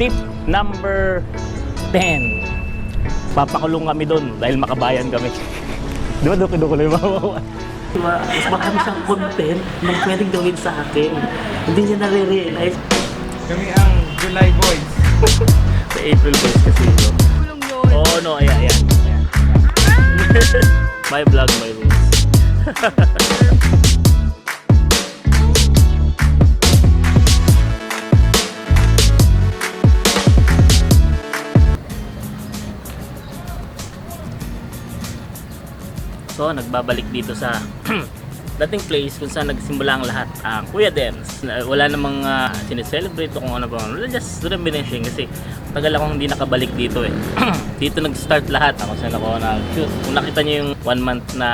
tip number 10. Papakulong kami doon dahil makabayan kami. Di ba lang yung mga Diba? Mas marami siyang content na pwedeng gawin sa akin. Hindi niya nare-realize. Kami ang July Boys. Sa April Boys kasi ito. Kulong yun. Oo, no, ayan, ayan. ayan. my vlog, my rules. Nagbabalik dito sa dating place kung saan nagsimula ang lahat. Ang Kuya Dems. Na- Wala namang uh, sineselebrate kung ano pa. Wala, just reminiscing kasi tagal akong hindi nakabalik dito eh. dito nag-start lahat. Ako saan ako nag-shoot. Kung nakita niyo yung one month na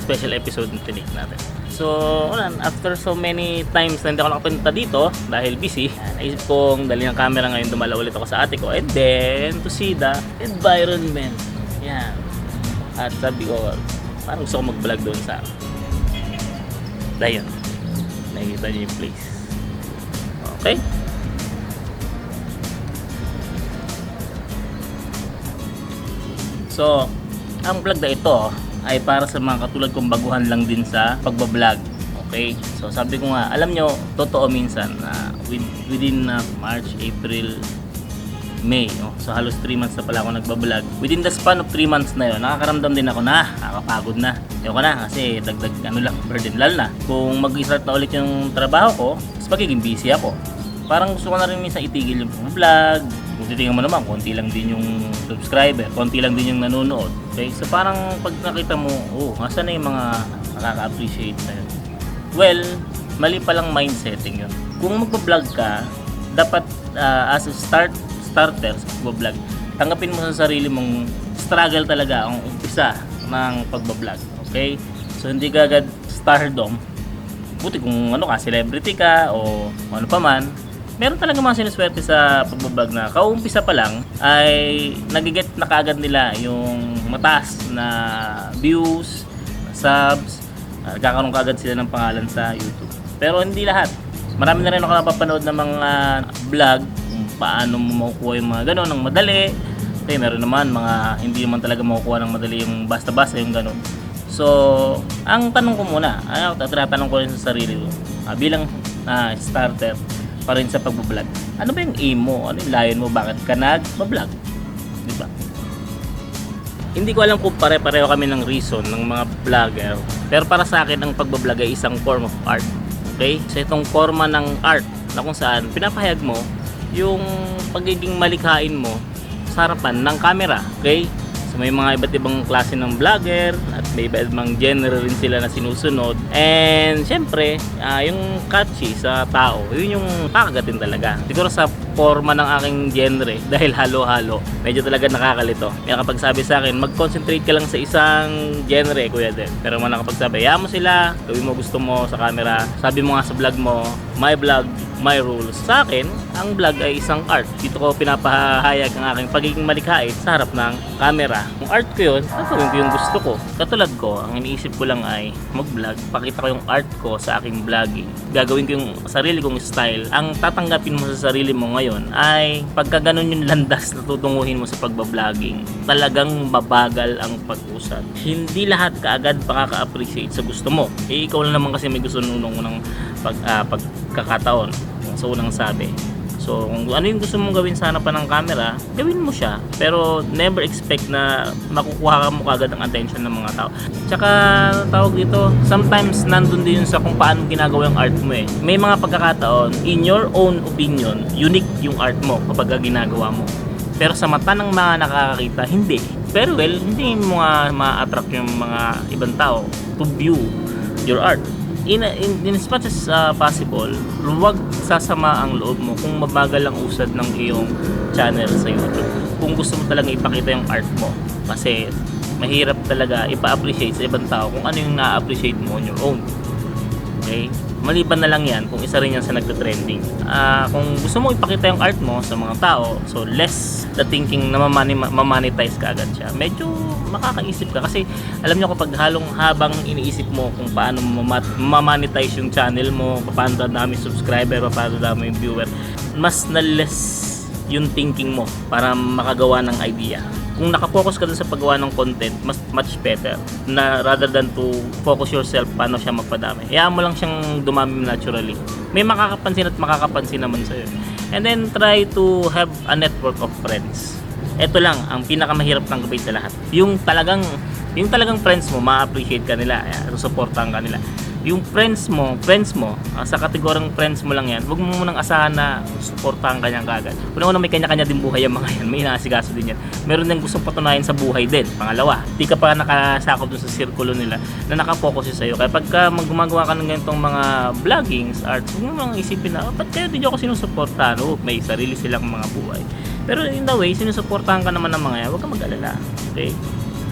special episode na tinik natin. So, wala, after so many times na hindi ako nakapunta dito dahil busy, naisip kong dali ng camera ngayon dumala ulit ako sa ate ko and then to see the environment. Yan. At sabi ko, parang gusto ko mag-vlog doon sa Dayon. Nakikita niyo yung place. Okay? So, ang vlog na ito ay para sa mga katulad kong baguhan lang din sa pagbablog. Okay? So, sabi ko nga, alam nyo, totoo minsan na with- within uh, March, April, May, no? so halos 3 months na pala ako nagbablog. Within the span of 3 months na yun, nakakaramdam din ako na, nakakapagod na. Ayoko na kasi dagdag ano lang, burden lal na. Kung mag-start na ulit yung trabaho ko, mas magiging busy ako. Parang gusto ko na rin minsan itigil yung vlog. Kung titingnan mo naman, konti lang din yung subscriber, konti lang din yung nanonood. Okay? So parang pag nakita mo, oh, nasa na yung mga nakaka-appreciate na yun. Well, mali palang mindsetting yun. Kung magpa-vlog ka, dapat ah, as a start starter sa pagbablog, tanggapin mo sa sarili mong struggle talaga ang umpisa ng pagbablog. Okay? So hindi ka agad stardom. Buti kung ano ka, celebrity ka o ano pa man, meron talaga mga sinuswerte sa pagbablog na kaumpisa pa lang ay nagiget na kaagad nila yung mataas na views, subs, nagkakaroon kaagad sila ng pangalan sa YouTube. Pero hindi lahat. Marami na rin ako napapanood ng mga vlog paano mo makukuha yung mga gano'n ng madali. Okay, meron naman mga hindi naman talaga makukuha ng madali yung basta-basta yung gano'n. So, ang tanong ko muna, ano, tinatanong ko rin sa sarili ko, ah, bilang ah, starter pa rin sa pagbablog. Ano ba yung aim mo? Ano yung layon mo? Bakit ka nag-vlog? Di ba? Hindi ko alam kung pare-pareho kami ng reason ng mga vlogger. Pero para sa akin, ang pagbablog ay isang form of art. Okay? So itong forma ng art na kung saan pinapahayag mo yung pagiging malikhain mo sa harapan ng camera. Okay? So may mga iba't ibang klase ng vlogger at may iba't ibang genre rin sila na sinusunod. And syempre, ah, yung catchy sa tao, yun yung kakagatin talaga. Siguro sa forma ng aking genre dahil halo-halo, medyo talaga nakakalito. Kaya kapag sabi sa akin, mag-concentrate ka lang sa isang genre, kuya din. Pero man kapag sabi, hayaan mo sila, gawin mo gusto mo sa camera. Sabi mo nga sa vlog mo, my vlog, my rules. Sa akin, ang vlog ay isang art. Dito ko pinapahayag ang aking pagiging malikhain sa harap ng camera. Kung art ko yun, gagawin ko yung gusto ko. Katulad ko, ang iniisip ko lang ay mag-vlog. Pakita ko yung art ko sa aking vlogging. Gagawin ko yung sarili kong style. Ang tatanggapin mo sa sarili mo ngayon ay pagka ganun yung landas na tutunguhin mo sa pagbabloging, talagang mabagal ang pag-usad. Hindi lahat kaagad makaka-appreciate sa gusto mo. Eh, ikaw lang naman kasi may gusto nung unang pag, ah, pagkakataon sa unang sabi. So, kung ano yung gusto mong gawin sa harapan ng camera, gawin mo siya. Pero never expect na makukuha ka mo kagad ang attention ng mga tao. Tsaka, tawag dito, sometimes nandun din sa kung paano ginagawa yung art mo eh. May mga pagkakataon, in your own opinion, unique yung art mo kapag ginagawa mo. Pero sa mata ng mga nakakakita, hindi. Pero well, hindi mo ma-attract yung mga ibang tao to view your art in, in, in as much as uh, possible, huwag sasama ang loob mo kung mabagal ang usad ng iyong channel sa YouTube. Kung gusto mo talaga ipakita yung art mo. Kasi mahirap talaga ipa-appreciate sa ibang tao kung ano yung na-appreciate mo on your own. Okay? Maliban na lang yan kung isa rin yan sa nagka-trending. Ah, kung gusto mo ipakita yung art mo sa mga tao, so less the thinking na mamani- mamonetize ka agad siya. Medyo makakaisip ka kasi alam nyo kapag halong habang iniisip mo kung paano mamonetize yung channel mo, paano dadami subscriber, paano dadami yung viewer, mas na less yung thinking mo para makagawa ng idea. Kung nakapokus ka dun sa paggawa ng content, mas much better na rather than to focus yourself paano siya magpadami. Hayaan mo lang siyang dumami naturally. May makakapansin at makakapansin naman sa'yo. And then try to have a network of friends. Ito lang ang pinakamahirap ng gabay sa lahat. Yung talagang yung talagang friends mo, ma-appreciate ka nila, susuportahan ka nila. Yung friends mo, friends mo, ah, sa kategorang friends mo lang yan, huwag mo munang asahan na suportahan ka niyan kagad. Una-una may kanya-kanya din buhay yung mga yan, may inaasikaso din yan. Meron din gustong patunayan sa buhay din. Pangalawa, di ka pa nakasakop dun sa sirkulo nila na nakapokus sa iyo. Kaya pagka mag- gumagawa ka ng ganitong mga vloggings, arts, huwag mo isipin na, oh, ba't kaya di ako sinusuportahan? Oh, may sarili silang mga buhay. Pero in the way, sinusuportahan ka naman ng mga yan, huwag ka mag-alala. Okay?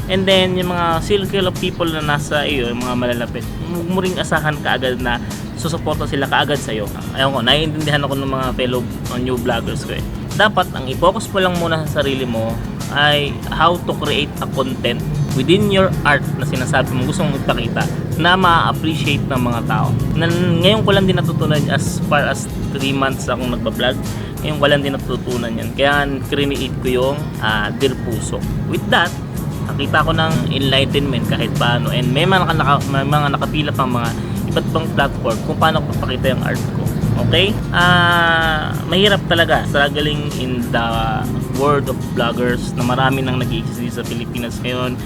And then, yung mga circle of people na nasa iyo, yung mga malalapit, huwag mo ring asahan kaagad na susuporta sila kaagad sa'yo. Ayun ko, naiintindihan ako ng mga fellow uh, new vloggers ko eh. Dapat, ang i-focus mo lang muna sa sarili mo ay how to create a content within your art na sinasabi mo gusto mong ipakita na ma-appreciate ng mga tao. Na, ngayon ko lang din natutunan as far as 3 months akong nagpa-vlog. Ngayon ko lang din natutunan yan. Kaya create ko yung ah, Dear Puso. With that, nakita ko ng enlightenment kahit paano. And may mga, naka, may mga nakapila pang mga iba't ibang platform kung paano ko papakita yung art ko. Okay? Ah mahirap talaga. Struggling in the world of vloggers na marami nang nag sa Pilipinas ngayon.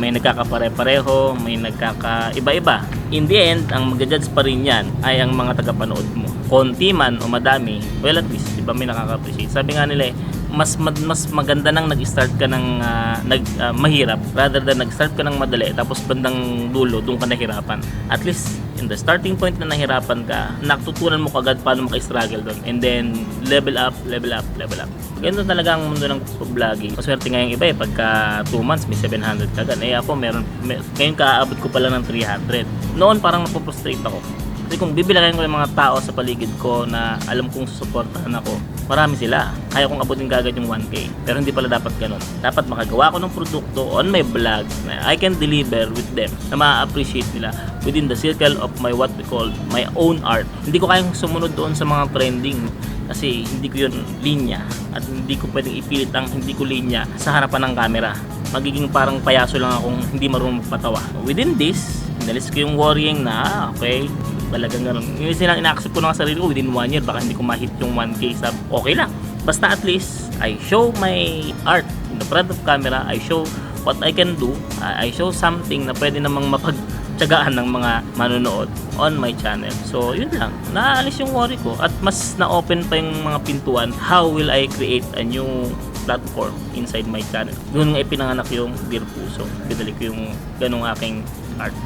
May nagkakapare-pareho may nagkaka-iba-iba. In the end ang mag-judge pa rin yan ay ang mga tagapanood mo. Konti man o madami well at least di ba may nakaka-appreciate. Sabi nga nila eh mas mas maganda nang nag-start ka ng ah, nag ah, mahirap rather than nag-start ka ng madali tapos bandang dulo doon ka nahirapan. At least in the starting point na nahirapan ka, natutunan mo kagad paano maka-struggle doon. And then level up, level up, level up. Ganito talaga ang mundo ng vlogging. Maswerte nga yung iba eh, pagka 2 months may 700 kagad. Eh ako meron, may, ngayon kaabot ko pala ng 300. Noon parang napoprostrate ako. Kasi kung bibilangin ko yung mga tao sa paligid ko na alam kong susuportahan ako, marami sila. Kaya kong abutin kagad yung 1K. Pero hindi pala dapat ganun. Dapat makagawa ko ng produkto on my vlog na I can deliver with them na ma-appreciate nila within the circle of my what we call my own art. Hindi ko kayang sumunod doon sa mga trending kasi hindi ko yun linya at hindi ko pwedeng ipilit ang hindi ko linya sa harapan ng camera. Magiging parang payaso lang akong hindi marunong magpatawa. Within this, inalis ko yung worrying na, ah, okay, talagang ganun. Yung silang ina-accept ko sa sarili ko within one year, baka hindi ko ma-hit yung 1K sub. Okay lang. Basta at least, I show my art in the front of camera. I show what I can do. I I show something na pwede namang mapagtsagaan ng mga manonood on my channel. So, yun lang. Naalis yung worry ko at mas na-open pa yung mga pintuan. How will I create a new platform inside my channel? Doon nga ipinanganak yung Dear Puso. Pinalik ko yung ganong aking art.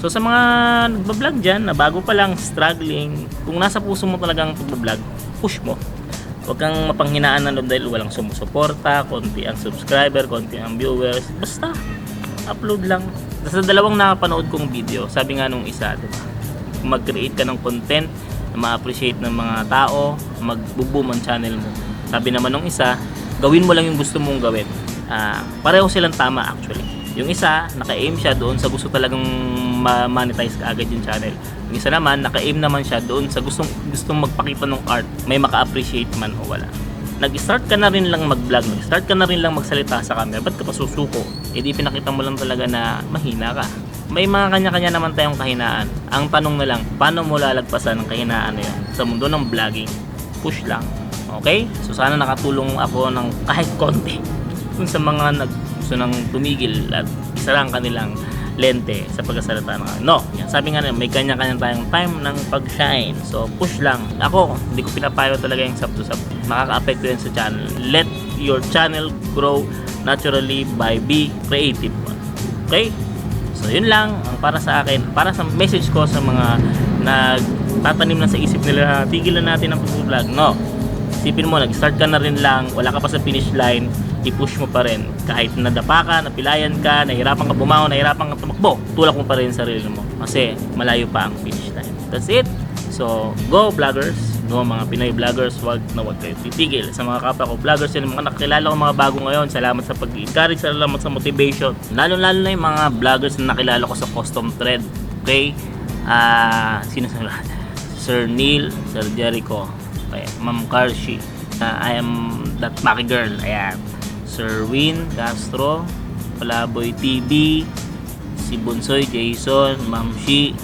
So sa mga nagbablog dyan na bago pa lang struggling, kung nasa puso mo talagang pagbablog, push mo. Huwag kang mapanghinaan ng loob dahil walang sumusuporta, konti ang subscriber, konti ang viewers. Basta, upload lang. Sa dalawang nakapanood kong video, sabi nga nung isa, di ba? Kung mag-create ka ng content na ma-appreciate ng mga tao, mag-boom ang channel mo. Sabi naman nung isa, gawin mo lang yung gusto mong gawin. Ah, pareho silang tama actually. Yung isa, naka-aim siya doon sa gusto talagang ma-monetize ka agad yung channel. Yung isa naman, naka-aim naman siya doon sa gustong, gustong magpakita ng art, may maka-appreciate man o wala. Nag-start ka na rin lang mag-vlog, nag-start ka na rin lang magsalita sa camera, ba't ka pa susuko? E di pinakita mo lang talaga na mahina ka. May mga kanya-kanya naman tayong kahinaan. Ang tanong na lang, paano mo lalagpasan ang kahinaan na yun sa mundo ng vlogging? Push lang. Okay? So sana nakatulong ako ng kahit konti kung sa mga nag gusto nang tumigil at isara ang kanilang lente sa pagkasalita ng no yan, sabi nga nila may kanya-kanya tayong time ng pag-shine. So push lang. Ako hindi ko pinapayo talaga yung sub to sub. Makaka-apekto yan sa channel. Let your channel grow naturally by be creative. Okay? So yun lang ang para sa akin. Para sa message ko sa mga nagtatanim na sa isip nila tigilan natin ang pag-vlog. No. Isipin mo, nag-start ka na rin lang, wala ka pa sa finish line, i-push mo pa rin. Kahit nadapa ka, napilayan ka, nahirapan ka bumaho, nahirapan ka tumakbo, tulak mo pa rin sa sarili mo. Kasi malayo pa ang finish line. That's it. So, go vloggers. No, mga Pinoy vloggers, wag na wag kayo titigil. Sa mga kapwa ko vloggers yun, mga nakilala ko mga bago ngayon, salamat sa pag-encourage, salamat sa motivation. Lalo-lalo na yung mga vloggers na nakilala ko sa custom thread. Okay? Ah, sino sa Sir Neil, Sir Jericho, okay, Ma'am Karshi, Uh, I am that Maki girl. Ayan. Sir Win Castro, Palaboy TV, si Bunsoy Jason, Ma'am Shi,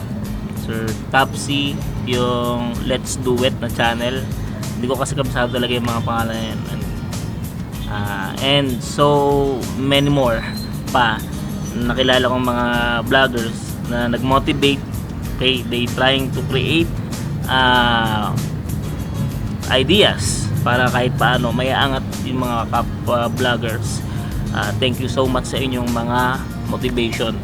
Sir Tapsi, yung Let's Do It na channel. Hindi ko kasi kabisado talaga yung mga pangalan yan. And, ah, and so many more pa nakilala kong mga vloggers na nag-motivate okay they trying to create ah, ideas para kahit paano may angat yung mga kapwa vloggers. Ah, thank you so much sa inyong mga motivation.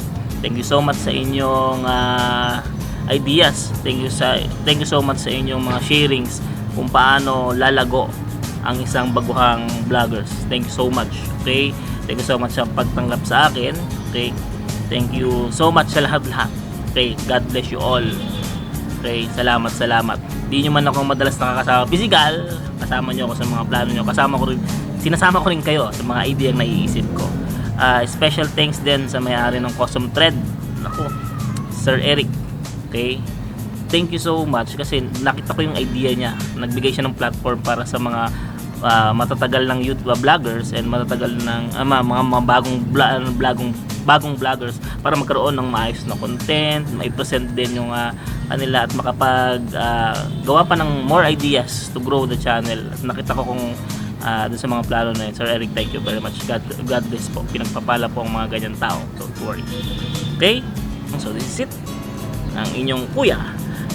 Thank you so much sa inyong ah, ideas. Thank you sa thank you so much sa inyong mga sharings kung paano lalago ang isang baguhang vloggers. Thank you so much okay? Thank you so much sa pagtanggap sa akin okay? Thank you so much sa lahat-lahat okay? God bless you all Okay, salamat, salamat. Di nyo man ako madalas nakakasama physical, kasama nyo ako sa mga plano nyo, kasama ko rin, sinasama ko rin kayo sa mga idea na naiisip ko. Ah, special thanks din sa may-ari ng Custom Thread. Naku, Sir Eric. Okay? Thank you so much kasi nakita ko yung idea niya. Nagbigay siya ng platform para sa mga ah, matatagal ng youth ah, vloggers and matatagal ng ah, mga, mga, bagong ano, vlogong bagong vloggers para magkaroon ng maayos na content, mai-present din yung ah, kanila at makapag ah, gawa pa ng more ideas to grow the channel. At nakita ko kung ah, dun sa mga plano na yun. Sir Eric, thank you very much. God, God bless po. Pinagpapala po ang mga ganyan tao. Don't worry. Okay? So this is it. Ang inyong kuya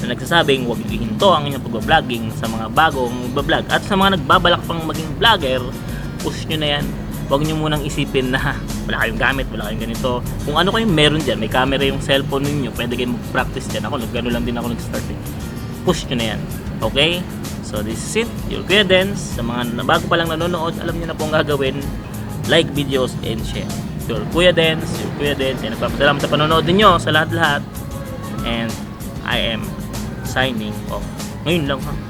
na nagsasabing huwag ihinto ang inyong pagbabloging sa mga bagong bablog. At sa mga nagbabalak pang maging vlogger, push nyo na yan. Huwag nyo munang isipin na wala kayong gamit, wala kayong ganito. Kung ano kayong meron dyan, may camera yung cellphone ninyo, pwede kayong mag-practice dyan. Ako, nagano lang din ako nag-start eh. Push nyo na yan. Okay? So this is it. Your Dance. Sa mga bago pa lang nanonood, alam niyo na po ang gagawin. Like videos and share. Your Kuya Dance, your Kuya Dance. And nagpapasalamat sa panonood ninyo sa lahat-lahat. And I am signing off. Ngayon lang ha.